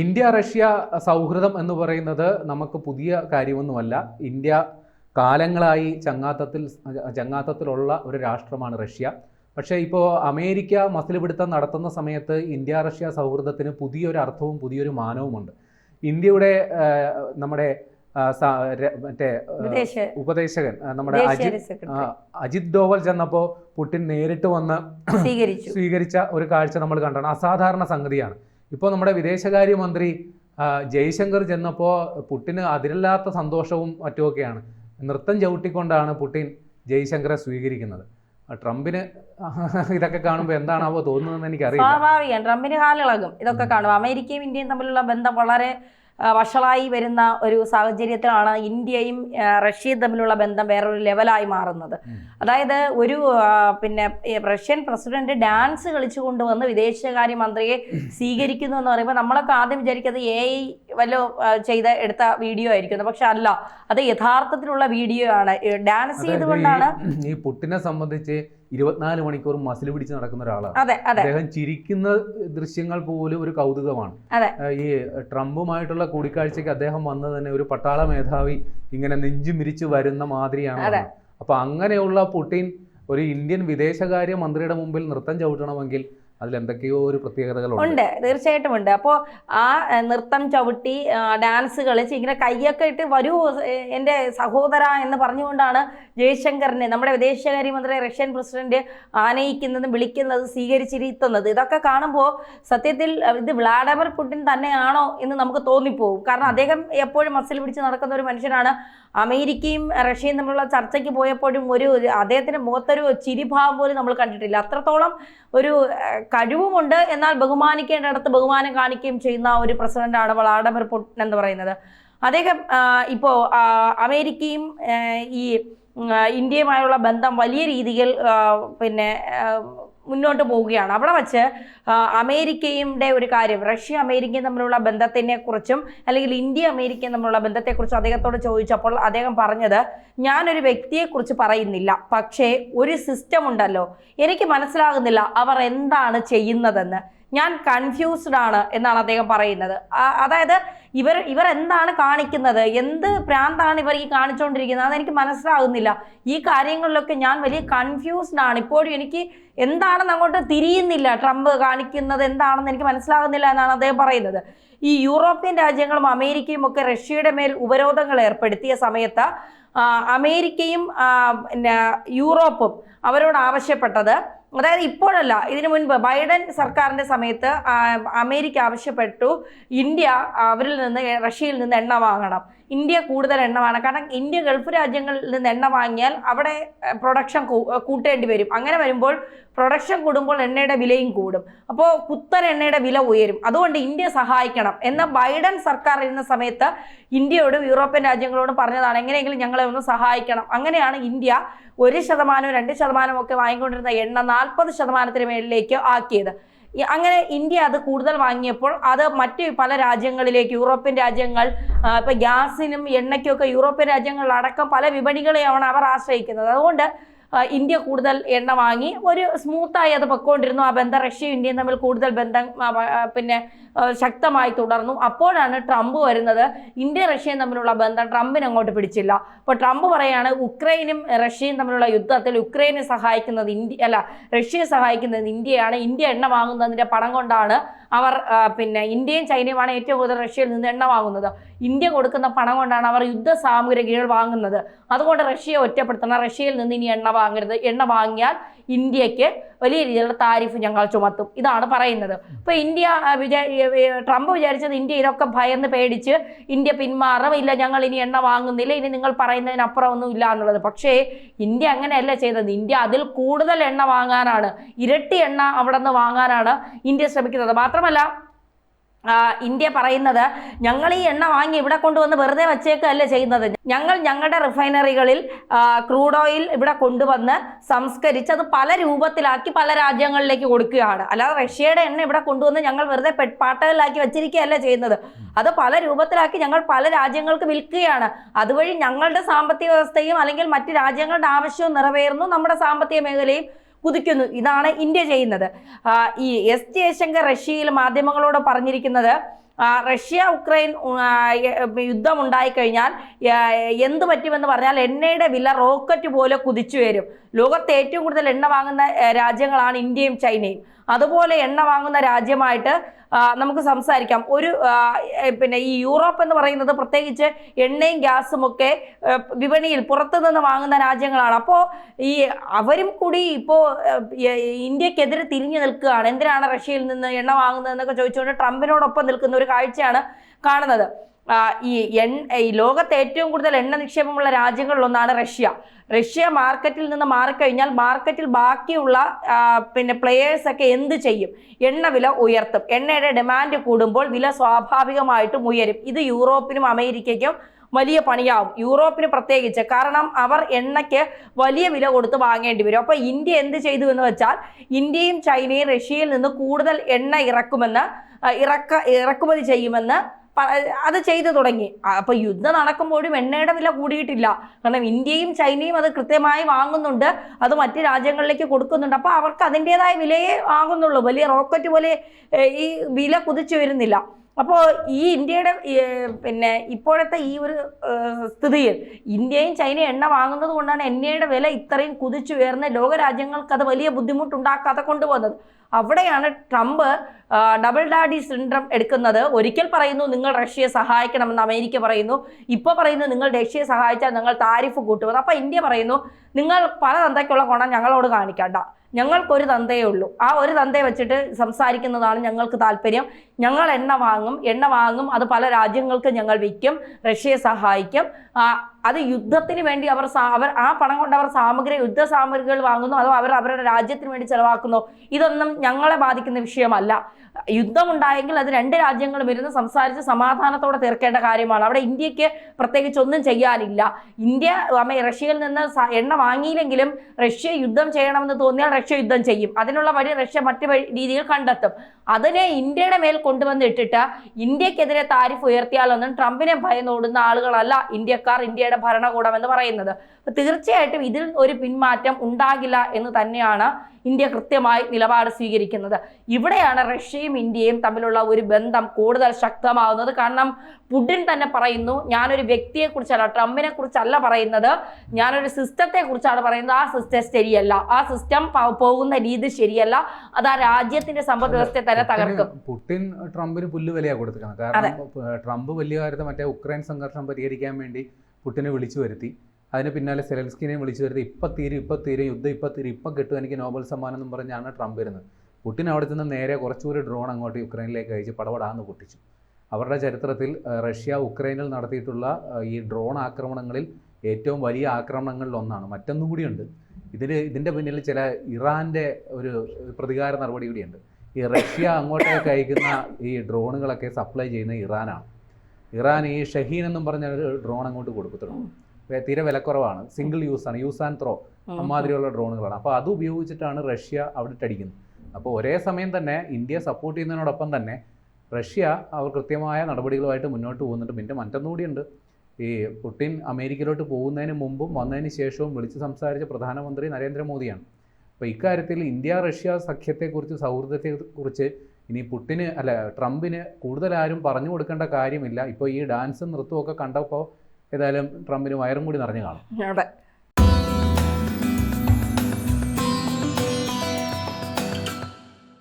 India Russia സൗഹൃദം എന്ന് പറയുന്നത് നമുക്ക് പുതിയ കാര്യമൊന്നുമല്ല. ഇന്ത്യ കാലങ്ങളായി ചങ്ങാത്തത്തിൽ ചങ്ങാത്തത്തിലുള്ള ഒരു രാഷ്ട്രമാണ് റഷ്യ. പക്ഷേ ഇപ്പോൾ അമേരിക്ക മസിൽപിടുത്തം നടത്തുന്ന സമയത്ത് ഇന്ത്യ റഷ്യ സൗഹൃദത്തിന് പുതിയൊരു അർത്ഥവും പുതിയൊരു മാനവുമുണ്ട്. ഇന്ത്യയുടെ നമ്മുടെ മറ്റേ ഉപദേശകൻ നമ്മുടെ അജിത് അജിത് ഡോവൽ ചെന്നപ്പോൾ പുടിൻ നേരിട്ട് വന്ന് സ്വീകരിച്ച. ഒരു കാഴ്ച നമ്മൾ കണ്ടാണ് അസാധാരണ സംഗതിയാണ്. ഇപ്പോൾ നമ്മുടെ വിദേശകാര്യമന്ത്രി ജയശങ്കർ ചെന്നപ്പോൾ പുട്ടിന് അതിരില്ലാത്ത സന്തോഷവും മറ്റുമൊക്കെയാണ്. നൃത്തം ചവിട്ടിക്കൊണ്ടാണ് പുട്ടിൻ ജയശങ്കറെ സ്വീകരിക്കുന്നത്. ട്രംപിന് ഇതൊക്കെ കാണുമ്പോൾ എന്താണാവോ തോന്നുന്നതെന്ന് എനിക്കറിയാം സ്വാഭാവികം. ട്രംപിന് കാലിളകും. ഇതൊക്കെ കാണും. അമേരിക്കയും ഇന്ത്യയും തമ്മിലുള്ള ബന്ധം വളരെ വഷളായി വരുന്ന ഒരു സാഹചര്യത്തിലാണ് ഇന്ത്യയും റഷ്യയും തമ്മിലുള്ള ബന്ധം വേറൊരു ലെവലായി മാറുന്നത്. അതായത് ഒരു പിന്നെ റഷ്യൻ പ്രസിഡന്റ് ഡാൻസ് കളിച്ചു കൊണ്ടുവന്ന് വിദേശകാര്യമന്ത്രിയെ സ്വീകരിക്കുന്നു എന്ന് പറയുമ്പോൾ നമ്മളൊക്കെ ആദ്യം വിചാരിക്കുന്നത് എ ഐ വല്ലോ ചെയ്ത എടുത്ത വീഡിയോ ആയിരിക്കും. പക്ഷെ അല്ല അത് യഥാർത്ഥത്തിലുള്ള വീഡിയോ ആണ്. ഡാൻസ് ചെയ്തുകൊണ്ടാണ് ഈ പുട്ടിനെ സംബന്ധിച്ച് ഇരുപത്തിനാല് മണിക്കൂറും മസിൽ പിടിച്ച് നടക്കുന്ന ഒരാളാണ്. അദ്ദേഹം ചിരിക്കുന്ന ദൃശ്യങ്ങൾ പോലും ഒരു കൗതുകമാണ്. ഈ ട്രംപുമായിട്ടുള്ള കൂടിക്കാഴ്ചയ്ക്ക് അദ്ദേഹം വന്നത് തന്നെ ഒരു പട്ടാള മേധാവി ഇങ്ങനെ നെഞ്ചു മിരിച്ച് വരുന്ന മാതിരിയാണ്. അപ്പൊ അങ്ങനെയുള്ള പുടിൻ ഒരു ഇന്ത്യൻ വിദേശകാര്യ മന്ത്രിയുടെ മുമ്പിൽ നൃത്തം ചവിട്ടണമെങ്കിൽ അതിൽ എന്തൊക്കെയോ ഒരു പ്രത്യേകതകളുണ്ട്. ഉണ്ട്. തീർച്ചയായിട്ടും ഉണ്ട്. അപ്പോൾ ആ നൃത്തം ചവിട്ടി ഡാൻസ് കളിച്ച് ഇങ്ങനെ കൈയൊക്കെ ഇട്ട് വരൂ എന്റെ സഹോദര എന്ന് പറഞ്ഞുകൊണ്ടാണ് ജയശങ്കറിനെ നമ്മുടെ വിദേശകാര്യമന്ത്രി റഷ്യൻ പ്രസിഡന്റ് ആനയിക്കുന്നതും വിളിക്കുന്നതും സ്വീകരിച്ചിരുത്തുന്നത് ഇതൊക്കെ കാണുമ്പോൾ സത്യത്തിൽ ഇത് വ്ളാഡിമിർ പുടിൻ തന്നെയാണോ എന്ന് നമുക്ക് തോന്നിപ്പോകും കാരണം അദ്ദേഹം എപ്പോഴും മസിൽ പിടിച്ച് നടക്കുന്ന ഒരു മനുഷ്യനാണ്. അമേരിക്കയും റഷ്യയും തമ്മിലുള്ള ചർച്ചയ്ക്ക് പോയപ്പോഴും ഒരു അദ്ദേഹത്തിന്റെ മുഖത്തൊരു ചിരിഭാവം പോലും നമ്മൾ കണ്ടിട്ടില്ല. അത്രത്തോളം ഒരു കഴിവുമുണ്ട് എന്നാൽ ബഹുമാനിക്കേണ്ടിടത്ത് ബഹുമാനം കാണിക്കുകയും ചെയ്യുന്ന ഒരു പ്രസിഡന്റാണ് വളാഡമിർ പുട്ടിൻ എന്ന് പറയുന്നത്. അദ്ദേഹം ഇപ്പോൾ അമേരിക്കയും ഈ ഇന്ത്യയുമായുള്ള ബന്ധം വലിയ രീതിയിൽ പിന്നെ മുന്നോട്ട് പോവുകയാണ്. അവിടെ വച്ച് അമേരിക്കയുടെ ഒരു കാര്യം റഷ്യ അമേരിക്കയും തമ്മിലുള്ള ബന്ധത്തിനെ കുറിച്ചും അല്ലെങ്കിൽ ഇന്ത്യ അമേരിക്കയും തമ്മിലുള്ള ബന്ധത്തെക്കുറിച്ചും അദ്ദേഹത്തോട് ചോദിച്ചപ്പോൾ അദ്ദേഹം പറഞ്ഞത് ഞാനൊരു വ്യക്തിയെക്കുറിച്ച് പറയുന്നില്ല. പക്ഷേ ഒരു സിസ്റ്റം ഉണ്ടല്ലോ. എനിക്ക് മനസ്സിലാകുന്നില്ല. അവർ എന്താണ് ചെയ്യുന്നതെന്ന്. ഞാൻ കൺഫ്യൂസ്ഡ് ആണ് എന്നാണ് അദ്ദേഹം പറയുന്നത്. അതായത് ഇവർ ഇവർ എന്താണ് കാണിക്കുന്നത്? എന്ത് പ്രാന്താണ് ഇവർ ഈ കാണിച്ചുകൊണ്ടിരിക്കുന്നത് അതെനിക്ക് മനസ്സിലാകുന്നില്ല ഈ കാര്യങ്ങളിലൊക്കെ ഞാൻ വലിയ കൺഫ്യൂസ്ഡ് ആണ്. ഇപ്പോഴും എനിക്ക് എന്താണെന്ന് അങ്ങോട്ട് തിരിയുന്നില്ല. ട്രംപ് കാണിക്കുന്നത് എന്താണെന്ന് എനിക്ക് മനസ്സിലാകുന്നില്ല എന്നാണ് അദ്ദേഹം പറയുന്നത്. ഈ യൂറോപ്യൻ രാജ്യങ്ങളും അമേരിക്കയും ഒക്കെ റഷ്യയുടെ മേൽ ഉപരോധങ്ങൾ ഏർപ്പെടുത്തിയ സമയത്ത് അമേരിക്കയും യൂറോപ്പും അവരോട് ആവശ്യപ്പെട്ടത് അതായത് ഇപ്പോഴല്ല ഇതിനു മുൻപ് ബൈഡൻ സർക്കാരിന്റെ സമയത്ത് അമേരിക്ക ആവശ്യപ്പെട്ടു ഇന്ത്യ അവരിൽ നിന്ന് റഷ്യയിൽ നിന്ന് എണ്ണ വാങ്ങണം. ഇന്ത്യ കൂടുതൽ എണ്ണ വാങ്ങണം കാരണം ഇന്ത്യ ഗൾഫ് രാജ്യങ്ങളിൽ നിന്ന് എണ്ണ വാങ്ങിയാൽ അവിടെ പ്രൊഡക്ഷൻ കൂട്ടേണ്ടി വരും. അങ്ങനെ വരുമ്പോൾ പ്രൊഡക്ഷൻ കൂടുമ്പോൾ എണ്ണയുടെ വിലയും കൂടും. അപ്പോൾ കുത്തൻ എണ്ണയുടെ വില ഉയരും. അതുകൊണ്ട് ഇന്ത്യ സഹായിക്കണം എന്ന ബൈഡൻ സർക്കാർ ഇരുന്ന സമയത്ത് ഇന്ത്യയോടും യൂറോപ്യൻ രാജ്യങ്ങളോടും പറഞ്ഞതാണ് എങ്ങനെയെങ്കിലും ഞങ്ങളെ ഒന്ന് സഹായിക്കണം. അങ്ങനെയാണ് ഇന്ത്യ ഒരു ശതമാനവും രണ്ട് ശതമാനവും ഒക്കെ വാങ്ങിക്കൊണ്ടിരുന്ന എണ്ണ നാൽപ്പത് ശതമാനത്തിന് മേളിലേക്ക് ആക്കിയത്. അങ്ങനെ ഇന്ത്യ അത് കൂടുതൽ വാങ്ങിയപ്പോൾ അത് മറ്റ് പല രാജ്യങ്ങളിലേക്ക് യൂറോപ്യൻ രാജ്യങ്ങൾ ഇപ്പം ഗ്യാസിനും എണ്ണയ്ക്കും ഒക്കെ യൂറോപ്യൻ രാജ്യങ്ങളിലടക്കം പല വിപണികളെയാണ് അവർ ആശ്രയിക്കുന്നത്. അതുകൊണ്ട് ഇന്ത്യ കൂടുതൽ എണ്ണ വാങ്ങി. ഒരു സ്മൂത്തായി അത് പൊക്കോണ്ടിരുന്നു. ആ ബന്ധം റഷ്യയും ഇന്ത്യയും തമ്മിൽ കൂടുതൽ ബന്ധം പിന്നെ ശക്തമായി തുടർന്നു. അപ്പോഴാണ് ട്രംപ് വരുന്നത്. ഇന്ത്യ റഷ്യയും തമ്മിലുള്ള ബന്ധം ട്രംപിന് അങ്ങോട്ട് പിടിച്ചില്ല. അപ്പോൾ ട്രംപ് പറയാണ് ഉക്രൈനും റഷ്യയും തമ്മിലുള്ള യുദ്ധത്തിൽ ഉക്രൈനെ സഹായിക്കുന്നത് ഇന്ത്യ അല്ല റഷ്യയെ സഹായിക്കുന്നത് ഇന്ത്യയാണ്. ഇന്ത്യ എണ്ണ വാങ്ങുന്നതിന്റെ പണം കൊണ്ടാണ് അവർ പിന്നെ ഇന്ത്യയും ചൈനയുമാണ് ഏറ്റവും കൂടുതൽ റഷ്യയിൽ നിന്ന് എണ്ണ വാങ്ങുന്നത് ഇന്ത്യ കൊടുക്കുന്ന പണം കൊണ്ടാണ് അവർ യുദ്ധ സാമഗ്രികൾ വാങ്ങുന്നത്. അതുകൊണ്ട് റഷ്യയെ ഒറ്റപ്പെടുത്തണം. റഷ്യയിൽ നിന്ന് ഇനി എണ്ണ വാങ്ങരുത്. എണ്ണ വാങ്ങിയാൽ ഇന്ത്യയ്ക്ക് വലിയ രീതിയിലുള്ള താരിഫ് ഞങ്ങൾ ചുമത്തും. ഇതാണ് പറയുന്നത്. ഇപ്പൊ ഇന്ത്യ ട്രംപ് വിചാരിച്ചത് ഇന്ത്യ ഇതൊക്കെ ഭയന്ന് പേടിച്ച് ഇന്ത്യ പിന്മാറും ഇല്ല ഞങ്ങൾ ഇനി എണ്ണ വാങ്ങുന്നില്ല. ഇനി നിങ്ങൾ പറയുന്നതിനപ്പുറം ഒന്നും ഇല്ല എന്നുള്ളത്. പക്ഷേ ഇന്ത്യ അങ്ങനെയല്ല ചെയ്തത്. ഇന്ത്യ അതിൽ കൂടുതൽ എണ്ണ വാങ്ങാനാണ്. ഇരട്ടി എണ്ണ അവിടെ നിന്ന് വാങ്ങാനാണ് ഇന്ത്യ ശ്രമിക്കുന്നത്. മാത്രമല്ല ഇന്ത്യ പറയുന്നത് ഞങ്ങൾ ഈ എണ്ണ വാങ്ങി ഇവിടെ കൊണ്ടുവന്ന് വെറുതെ വച്ചേക്കല്ല ചെയ്യുന്നത്. ഞങ്ങൾ ഞങ്ങളുടെ റിഫൈനറികളിൽ ക്രൂഡ് ഓയിൽ ഇവിടെ കൊണ്ടുവന്ന് സംസ്കരിച്ച് അത് പല രൂപത്തിലാക്കി പല രാജ്യങ്ങളിലേക്ക് കൊടുക്കുകയാണ്. അല്ലാതെ റഷ്യയുടെ എണ്ണ ഇവിടെ കൊണ്ടുവന്ന് ഞങ്ങൾ വെറുതെ പാട്ടകളിലാക്കി വെച്ചിരിക്കുകയല്ല ചെയ്യുന്നത്. അത് പല രൂപത്തിലാക്കി ഞങ്ങൾ പല രാജ്യങ്ങൾക്ക് വിൽക്കുകയാണ്. അതുവഴി ഞങ്ങളുടെ സാമ്പത്തിക വ്യവസ്ഥയും അല്ലെങ്കിൽ മറ്റ് രാജ്യങ്ങളുടെ ആവശ്യവും നിറവേറുന്നു. നമ്മുടെ സാമ്പത്തിക മേഖലയും കുതിക്കുന്നു ഇതാണ് ഇന്ത്യ ചെയ്യുന്നത്. ഈ എസ് ജയശങ്കർ റഷ്യയിൽ മാധ്യമങ്ങളോട് പറഞ്ഞിരിക്കുന്നത് റഷ്യ ഉക്രൈൻ യുദ്ധം ഉണ്ടായിക്കഴിഞ്ഞാൽ എന്ത് പറ്റുമെന്ന് പറഞ്ഞാൽ എണ്ണയുടെ വില റോക്കറ്റ് പോലെ കുതിച്ചു വരും. ലോകത്തെ ഏറ്റവും കൂടുതൽ എണ്ണ വാങ്ങുന്ന രാജ്യങ്ങളാണ് ഇന്ത്യയും ചൈനയും. അതുപോലെ എണ്ണ വാങ്ങുന്ന രാജ്യമായിട്ട് നമുക്ക് സംസാരിക്കാം. ഒരു പിന്നെ ഈ യൂറോപ്പ് എന്ന് പറയുന്നത് പ്രത്യേകിച്ച് എണ്ണയും ഗ്യാസും ഒക്കെ വിപണിയിൽ പുറത്തു നിന്ന് വാങ്ങുന്ന രാജ്യങ്ങളാണ്. അപ്പോൾ ഈ അവരും കൂടി ഇപ്പോൾ ഇന്ത്യക്കെതിരെ തിരിഞ്ഞു നിൽക്കുകയാണ്. എന്തിനാണ് റഷ്യയിൽ നിന്ന് എണ്ണ വാങ്ങുന്നതെന്നൊക്കെ ചോദിച്ചുകൊണ്ട് ട്രംപിനോടൊപ്പം നിൽക്കുന്ന ഒരു കാഴ്ചയാണ് കാണുന്നത്. ഈ എൺ ഈ ലോകത്ത് ഏറ്റവും കൂടുതൽ എണ്ണ നിക്ഷേപമുള്ള രാജ്യങ്ങളിലൊന്നാണ് റഷ്യ. റഷ്യ മാർക്കറ്റിൽ നിന്ന് മാറിക്കഴിഞ്ഞാൽ മാർക്കറ്റിൽ ബാക്കിയുള്ള പിന്നെ പ്ലെയേഴ്സ് ഒക്കെ എന്ത് ചെയ്യും? എണ്ണ വില ഉയർത്തും. എണ്ണയുടെ ഡിമാൻഡ് കൂടുമ്പോൾ വില സ്വാഭാവികമായിട്ടും ഉയരും. ഇത് യൂറോപ്പിനും അമേരിക്കയ്ക്കും വലിയ പണിയാവും. യൂറോപ്പിന് പ്രത്യേകിച്ച് കാരണം അവർ എണ്ണയ്ക്ക് വലിയ വില കൊടുത്ത് വാങ്ങേണ്ടി വരും. അപ്പോൾ ഇന്ത്യ എന്ത് ചെയ്തു എന്ന് വെച്ചാൽ ഇന്ത്യയും ചൈനയും റഷ്യയിൽ നിന്ന് കൂടുതൽ എണ്ണ ഇറക്കുമെന്ന് ഇറക്ക ഇറക്കുമതി ചെയ്യുമെന്ന് അത് ചെയ്തു തുടങ്ങി. അപ്പോൾ അപ്പൊ യുദ്ധം നടക്കുമ്പോഴും എണ്ണയുടെ വില കൂടിയിട്ടില്ല. കാരണം ഇന്ത്യയും ചൈനയും അത് കൃത്യമായി വാങ്ങുന്നുണ്ട്. അത് മറ്റു രാജ്യങ്ങളിലേക്ക് കൊടുക്കുന്നുണ്ട്. അപ്പൊ അവർക്ക് അതിന്റെതായ വിലയെ വാങ്ങുന്നുള്ളൂ. വലിയ റോക്കറ്റ് പോലെ ഈ വില കുതിച്ചു വരുന്നില്ല. അപ്പോൾ ഈ ഇന്ത്യയുടെ പിന്നെ ഇപ്പോഴത്തെ ഈ ഒരു സ്ഥിതിയിൽ ഇന്ത്യയും ചൈനയും എണ്ണ വാങ്ങുന്നത് കൊണ്ടാണ് എണ്ണയുടെ വില ഇത്രയും കുതിച്ചു ഉയർന്ന് ലോകരാജ്യങ്ങൾക്ക് അത് വലിയ ബുദ്ധിമുട്ടുണ്ടാക്കാതെ കൊണ്ടുപോകുന്നത്. അവിടെയാണ് ട്രംപ് ഡബിൾ ഡാഡി സിൻഡ്രം എടുക്കുന്നത്. ഒരിക്കൽ പറയുന്നു നിങ്ങൾ റഷ്യയെ സഹായിക്കണമെന്ന് അമേരിക്ക പറയുന്നു. ഇപ്പോൾ പറയുന്നു നിങ്ങൾ റഷ്യയെ സഹായിച്ചാൽ നിങ്ങൾ താരിഫ് കൂട്ടുമെന്ന്. അപ്പോൾ ഇന്ത്യ പറയുന്നു നിങ്ങൾ പല തന്തയ്ക്കുള്ള ഗുണം ഞങ്ങളോട് കാണിക്കണ്ട. ഞങ്ങൾക്കൊരു തന്തയേ ഉള്ളൂ. ആ ഒരു തന്തയെ വെച്ചിട്ട് സംസാരിക്കുന്നതാണ് ഞങ്ങൾക്ക് താല്പര്യം. ഞങ്ങൾ എണ്ണ വാങ്ങും എണ്ണ വാങ്ങും അത് പല രാജ്യങ്ങൾക്ക് ഞങ്ങൾ വിൽക്കും റഷ്യയെ സഹായിക്കും. അത് യുദ്ധത്തിന് വേണ്ടി അവർ അവർ ആ പണം കൊണ്ട് അവർ സാമഗ്രി യുദ്ധ സാമഗ്രികൾ വാങ്ങുന്നു അതോ അവർ അവരുടെ രാജ്യത്തിന് വേണ്ടി ചെലവാക്കുന്നു? ഇതൊന്നും ഞങ്ങളെ ബാധിക്കുന്ന വിഷയമല്ല. യുദ്ധമുണ്ടായെങ്കിൽ അത് രണ്ട് രാജ്യങ്ങളും ഇരുന്ന് സംസാരിച്ച് സമാധാനത്തോടെ തീർക്കേണ്ട കാര്യമാണ്. അവിടെ ഇന്ത്യയ്ക്ക് പ്രത്യേകിച്ച് ഒന്നും ചെയ്യാനില്ല. ഇന്ത്യ റഷ്യയിൽ നിന്ന് എണ്ണ വാങ്ങിയില്ലെങ്കിലും റഷ്യ യുദ്ധം ചെയ്യണമെന്ന് തോന്നിയാൽ റഷ്യ യുദ്ധം ചെയ്യും. അതിനുള്ള വഴി റഷ്യ മറ്റു രീതികൾ കണ്ടെത്തും. അതിനെ ഇന്ത്യയുടെ മേൽ കൊണ്ടുവന്ന് ഇട്ടിട്ട് ഇന്ത്യക്കെതിരെ താരിഫ് ഉയർത്തിയാലൊന്നും ട്രംപിനെ ഭയന്നോടുന്ന ആളുകളല്ല ഇന്ത്യക്കാർ ഇന്ത്യയുടെ ഭരണകൂടം എന്ന് പറയുന്നത്. തീർച്ചയായിട്ടും ഇതിൽ ഒരു പിന്മാറ്റം ഉണ്ടാകില്ല എന്ന് തന്നെയാണ് ഇന്ത്യ കൃത്യമായി നിലപാട് സ്വീകരിക്കുന്നത്. ഇവിടെയാണ് റഷ്യയും ഇന്ത്യയും തമ്മിലുള്ള ഒരു ബന്ധം കൂടുതൽ ശക്തമാവുന്നത് കാരണം പുടിൻ തന്നെ പറയുന്നു ഞാനൊരു വ്യക്തിയെ കുറിച്ചല്ല ട്രംപിനെ കുറിച്ചല്ല പറയുന്നത്. ഞാനൊരു സിസ്റ്റത്തെ കുറിച്ചാണ് പറയുന്നത്. ആ സിസ്റ്റം ശരിയല്ല. ആ സിസ്റ്റം പോകുന്ന രീതി ശരിയല്ല. അത് ആ രാജ്യത്തിന്റെ സമ്പദ് വ്യവസ്ഥയെ തന്നെ തകർക്കും. പുടിൻ ട്രംപിന് പുല്ല് വിലയാണ് കൊടുത്തിരിക്കുന്നത് കാരണം ട്രംപ് വലിയ കാര്യത്തെ മറ്റേ ഉക്രൈൻ സംഘർഷം പരിഹരിക്കാൻ വേണ്ടി പുട്ടിനെ വിളിച്ചു വരുത്തി. അതിന് പിന്നാലെ സെലൻസ്കിനെ വിളിച്ചു വരുത്തി ഇപ്പം തീരും ഇപ്പം തീരും യുദ്ധം ഇപ്പം തീരും ഇപ്പം കിട്ടും എനിക്ക് നോബൽ സമ്മാനം എന്നും പറഞ്ഞാണ് ട്രംപ് വരുന്നത്. പുട്ടിൻ അവിടെ നിന്ന് നേരെ കുറച്ചുകൂടി ഡ്രോൺ അങ്ങോട്ട് യുക്രൈനിലേക്ക് അയച്ച് പടപടാന്ന് പൊട്ടിച്ചു. അവരുടെ ചരിത്രത്തിൽ റഷ്യ ഉക്രൈനിൽ നടത്തിയിട്ടുള്ള ഈ ഡ്രോൺ ആക്രമണങ്ങളിൽ ഏറ്റവും വലിയ ആക്രമണങ്ങളിൽ ഒന്നാണ്. മറ്റൊന്നും കൂടിയുണ്ട്. ഇതിന് ഇതിന്റെ പിന്നിൽ ചില ഇറാന്റെ ഒരു പ്രതികാര നടപടി കൂടിയുണ്ട്. ഈ റഷ്യ അങ്ങോട്ടേക്ക് അയക്കുന്ന ഈ ഡ്രോണുകളൊക്കെ സപ്ലൈ ചെയ്യുന്ന ഇറാനാണ്. ഇറാൻ ഈ ഷഹീൻ എന്നും പറഞ്ഞ ഒരു ഡ്രോൺ അങ്ങോട്ട് കൊടുക്കത്തുള്ളൂ തീരെ വിലക്കുറവാണ്. സിംഗിൾ യൂസ് ആണ്. യൂസ് ആൻഡ് ത്രോ അമ്മാതിരിയുള്ള ഡ്രോണുകളാണ്. അപ്പോൾ അത് ഉപയോഗിച്ചിട്ടാണ് റഷ്യ അവിടെ ഇട്ടടിക്കുന്നത് അപ്പോൾ ഒരേ സമയം തന്നെ ഇന്ത്യ സപ്പോർട്ട് ചെയ്യുന്നതിനോടൊപ്പം തന്നെ റഷ്യ അവർ കൃത്യമായ നടപടികളുമായിട്ട് മുന്നോട്ട് പോകുന്നുണ്ട്. പിന്നെ മറ്റൊന്നുകൂടിയുണ്ട് ഈ പുട്ടിൻ അമേരിക്കയിലോട്ട് പോകുന്നതിന് മുമ്പും വന്നതിന് ശേഷവും വിളിച്ച് സംസാരിച്ച പ്രധാനമന്ത്രി നരേന്ദ്രമോദിയാണ്. അപ്പോൾ ഇക്കാര്യത്തിൽ ഇന്ത്യ റഷ്യ സഖ്യത്തെക്കുറിച്ച് സൗഹൃദത്തെക്കുറിച്ച് ഇനി പുട്ടിന് അല്ല ട്രംപിന് കൂടുതൽ ആരും പറഞ്ഞു കൊടുക്കേണ്ട കാര്യമില്ല. ഇപ്പോൾ ഈ ഡാൻസും നൃത്തവും ഒക്കെ കണ്ടപ്പോൾ ഏതായാലും ട്രംപിന് വയറും കൂടി നിറഞ്ഞു കാണും.